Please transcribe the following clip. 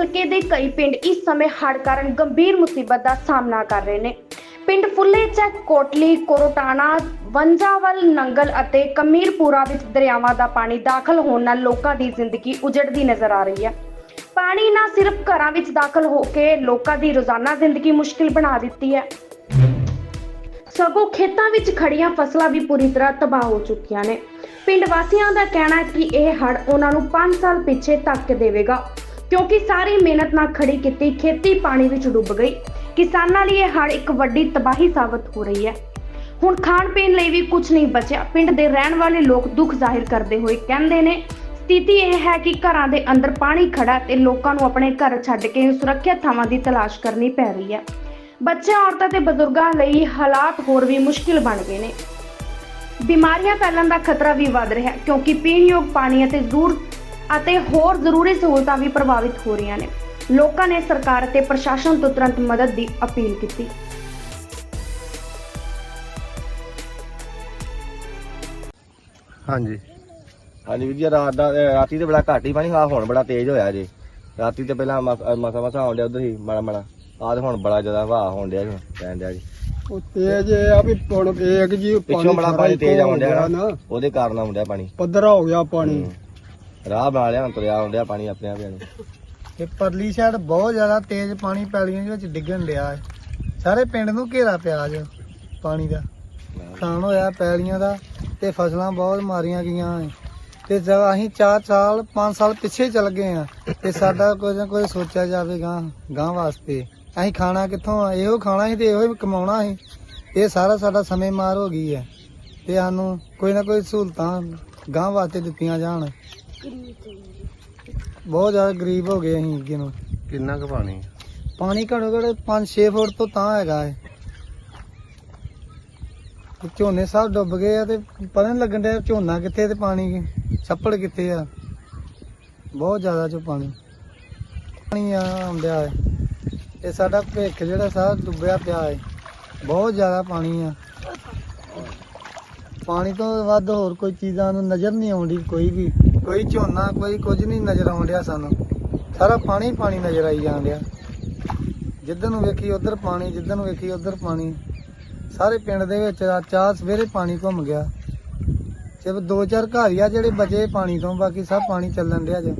ਹਲਕੇ ਦੇ ਕਈ ਪਿੰਡ ਇਸ ਸਮੇਂ ਹੜ੍ਹ ਕਾਰਨ ਗੰਭੀਰ ਮੁਸੀਬਤ ਦਾ ਸਾਹਮਣਾ ਕਰ ਰਹੇ ਨੇ। ਪਿੰਡ ਫੁੱਲੇ ਚੱਕ ਕੋਟਲੀ ਕੋਰਟਾਣਾ, ਵੰਜਾਵਲ, ਨੰਗਲ ਅਤੇ ਕਮੀਰਪੁਰਾ ਵਿੱਚ ਦਰਿਆਵਾਂ ਦਾ ਪਾਣੀ ਦਾਖਲ ਹੋਣ ਨਾਲ ਲੋਕਾਂ ਦੀ ਜ਼ਿੰਦਗੀ ਉਜੜਦੀ ਨਜ਼ਰ ਆ ਰਹੀ ਹੈ। ਪਾਣੀ ਨਾ ਸਿਰਫ ਘਰਾਂ ਵਿੱਚ ਦਾਖਲ ਹੋ ਕੇ ਲੋਕਾਂ ਦੀ ਰੋਜ਼ਾਨਾ ਜ਼ਿੰਦਗੀ ਮੁਸ਼ਕਿਲ ਬਣਾ ਦਿੱਤੀ ਹੈ। ਸਗੋਂ ਖੇਤਾਂ ਵਿੱਚ ਖੜੀਆਂ ਫਸਲਾਂ ਵੀ ਪੂਰੀ ਤਰ੍ਹਾਂ ਤਬਾਹ ਹੋ ਚੁੱਕੀਆਂ ਨੇ। ਪਿੰਡ ਵਾਸੀਆਂ ਦਾ ਕਹਿਣਾ ਹੈ ਕਿ ਇਹ ਹੜ ਉਹਨਾਂ ਨੂੰ 5 ਸਾਲ ਪਿੱਛੇ ਧੱਕ ਦੇਵੇਗਾ। ਕਿਉਂਕਿ ਸਾਰੀ ਮਿਹਨਤ ਨਾਲ ਖੜੀ ਕੀਤੀ, ਖੇਤੀ ਪਾਣੀ ਵਿੱਚ ਡੁੱਬ ਗਈ। ਕਿਸਾਨਾਂ ਲਈ ਇਹ ਹੜ ਇੱਕ ਵੱਡੀ ਤਬਾਹੀ ਸਾਬਤ ਹੋ ਰਹੀ ਹੈ। ਹੁਣ ਖਾਣ ਪੀਣ ਲਈ ਵੀ ਕੁਝ ਨਹੀਂ ਬਚਿਆ। ਪਿੰਡ ਦੇ ਰਹਿਣ ਵਾਲੇ ਲੋਕ ਦੁੱਖ ਜ਼ਾਹਿਰ ਕਰਦੇ ਹੋਏ ਕਹਿੰਦੇ ਨੇ, ਸਥਿਤੀ ਇਹ ਹੈ ਕਿ ਘਰਾਂ ਦੇ ਅੰਦਰ ਪਾਣੀ ਖੜਾ ਤੇ ਲੋਕਾਂ ਨੂੰ ਆਪਣੇ ਘਰ ਛੱਡ ਕੇ ਸੁਰੱਖਿਅਤ ਥਾਵਾਂ ਦੀ ਤਲਾਸ਼ ਕਰਨੀ ਪੈ ਰਹੀ ਹੈ। ਬੱਚਿਆਂ, ਔਰਤਾਂ ਤੇ ਬਜ਼ੁਰਗਾਂ ਲਈ ਹਾਲਾਤ ਹੋਰ ਵੀ ਮੁਸ਼ਕਿਲ ਬਣ ਗਏ ਨੇ। ਬਿਮਾਰੀਆਂ ਫੈਲਣ ਦਾ ਖਤਰਾ ਵੀ ਵੱਧ ਰਿਹਾ ਕਿਉਂਕਿ ਪੀਣਯੋਗ ਪਾਣੀ ਅਤੇ ਜ਼ਰੂਰ ਅਤੇ ਹੋਰ ਜ਼ਰੂਰੀ ਸਹੂਲਤਾਂ ਵੀ ਪ੍ਰਭਾਵਿਤ ਹੋ ਰਹੀਆਂ ਨੇ। ਲੋਕਾਂ ਨੇ ਸਰਕਾਰ ਅਤੇ ਪ੍ਰਸ਼ਾਸਨ ਤੋਂ ਤੁਰੰਤ ਮਦਦ ਦੀ ਅਪੀਲ ਕੀਤੀ। ਹਾਂਜੀ। ਹਾਂਜੀ ਵੀਰ ਜੀ ਰਾਤ ਦਾ ਅਹ ਰਾਤੀ ਤੇ ਬੜਾ ਘੱਟ ਹੀ ਪਾਣੀ ਆ ਹੁਣ ਬੜਾ ਤੇਜ਼ ਹੋਇਆ ਜੀ। ਰਾਤੀ ਤੇ ਪਹਿਲਾਂ ਮਸਾ ਮਸਾ ਆਉਣ ਡਿਆ ਉਧਰ ਹੀ ਮਾੜਾ ਮਾੜਾ। ਆਹ ਤੇ ਹੁਣ ਬੜਾ ਜ਼ਿਆਦਾ ਹਵਾ ਹੋਣ ਡਿਆ ਜੀ ਪੈਣ ਡਿਆ ਜੀ। ਉਹ ਤੇਜ ਇਹ ਆ ਵੀ ਹੁਣ ਇਹ ਕਿ ਜੀ ਪਿੱਛੋਂ ਬੜਾ ਸਾਰਾ ਪਾਣੀ ਇੱਕੋ ਤੇਜ਼ ਹੋ ਆਉਣ ਡਿਆ ਗਿਆ ਨਾ। ਉਹਦੇ ਕਾਰਨ ਆਉਣ ਡਿਆ ਪਾਣੀ। ਪੱਧਰਾ ਹੋ ਗਿਆ ਪਾਣੀ। ਹੂੰ। ਰਾਹ ਬਣਾ ਲਿਆ, ਹੁਣ ਤੁਰਿਆ ਆਉਣ ਪਾਣੀ ਆਪਣੇ ਆਪ ਹੀ ਤੇ ਪਰਲੀ ਸਾਈਡ ਬਹੁਤ ਜ਼ਿਆਦਾ ਤੇਜ਼ ਪਾਣੀ ਪੈਲੀਆਂ ਦੇ ਵਿੱਚ ਡਿੱਗਣ ਡਿਆ ਹੈ। ਸਾਰੇ ਪਿੰਡ ਨੂੰ ਘੇਰਾ ਪਿਆ ਅੱਜ ਪਾਣੀ ਦਾ। ਨੁਕਸਾਨ ਹੋਇਆ ਪੈਲੀਆਂ ਦਾ ਤੇ ਫਸਲਾਂ ਬਹੁਤ ਮਾਰੀਆਂ ਗਈਆਂ ਹੈ। ਤੇ ਜਦ ਅਸੀਂ 4 ਸਾਲ 5 ਸਾਲ ਪਿੱਛੇ ਚੱਲ ਗਏ ਆ ਤੇ ਸਾਡਾ ਕੋਈ ਨਾ ਕੋਈ ਸੋਚਿਆ ਜਾਵੇ ਗਾਂ ਗਾਂ ਵਾਸਤੇ। ਅਸੀਂ ਖਾਣਾ ਕਿੱਥੋਂ ਆ? ਇਹੋ ਖਾਣਾ ਸੀ ਤੇ ਇਹੋ ਹੀ ਕਮਾਉਣਾ ਸੀ। ਇਹ ਸਾਰਾ ਸਾਡਾ ਸਮੇਂ ਮਾਰ ਹੋ ਗਈ ਹੈ। ਤੇ ਸਾਨੂੰ ਕੋਈ ਨਾ ਕੋਈ ਸਹੂਲਤਾਂ ਗਾਂ ਵਾਸਤੇ ਦਿੱਤੀਆਂ ਜਾਣ। ਬਹੁਤ ਜ਼ਿਆਦਾ ਗਰੀਬ ਹੋ ਗਏ ਅਸੀਂ ਅੱਗੇ ਨੂੰ। ਕਿੰਨਾ ਕੁ ਪਾਣੀ? ਪਾਣੀ ਘੱਟੋ ਘੱਟ 5-6 ਫੁੱਟ ਤੋਂ ਤਾਂ ਹੈਗਾ ਹੈ ਤੇ ਝੋਨੇ ਸਭ ਡੁੱਬ ਗਏ ਆ ਤੇ ਪਤਾ ਨਹੀਂ ਲੱਗਣ ਡਿਆ ਝੋਨਾ ਕਿੱਥੇ ਤੇ ਪਾਣੀ ਛੱਪੜ ਕਿੱਥੇ ਆ। ਬਹੁਤ ਜ਼ਿਆਦਾ ਚੋ ਪਾਣੀ। ਪਾਣੀ ਆ ਆਉਂਦਿਆ ਹੈ ਤੇ ਸਾਡਾ ਭਿੱਖ ਜਿਹੜਾ ਸਾਰਾ ਡੁੱਬਿਆ ਪਿਆ ਹੈ ਬਹੁਤ ਜ਼ਿਆਦਾ ਪਾਣੀ ਆ। ਪਾਣੀ ਤੋਂ ਵੱਧ ਹੋਰ ਕੋਈ ਚੀਜ਼ਾਂ ਨੂੰ ਨਜ਼ਰ ਨਹੀਂ ਆਉਂਦੀ, ਕੋਈ ਵੀ। ਕੋਈ ਝੋਨਾ, ਕੋਈ ਕੁਝ ਨਹੀਂ ਨਜ਼ਰ ਆਉਣ ਡਿਆ ਸਾਨੂੰ। ਸਾਰਾ ਪਾਣੀ ਪਾਣੀ ਨਜ਼ਰ ਆਈ ਜਾਣ ਡਿਆ। ਜਿੱਧਰ ਨੂੰ ਵੇਖੀ ਉਧਰ ਪਾਣੀ, ਜਿੱਧਰ ਨੂੰ ਵੇਖੀ ਉਧਰ ਪਾਣੀ। ਸਾਰੇ ਪਿੰਡ ਦੇ ਵਿੱਚ ਆ ਚਾਹ ਸਵੇਰੇ ਪਾਣੀ ਘੁੰਮ ਗਿਆ। ਸਿਰਫ ਦੋ ਚਾਰ ਘਰ ਹੀ ਆ ਜਿਹੜੇ ਬਚੇ ਪਾਣੀ ਤੋਂ, ਬਾਕੀ ਸਭ ਪਾਣੀ ਚੱਲਣ ਡਿਆ ਜੇ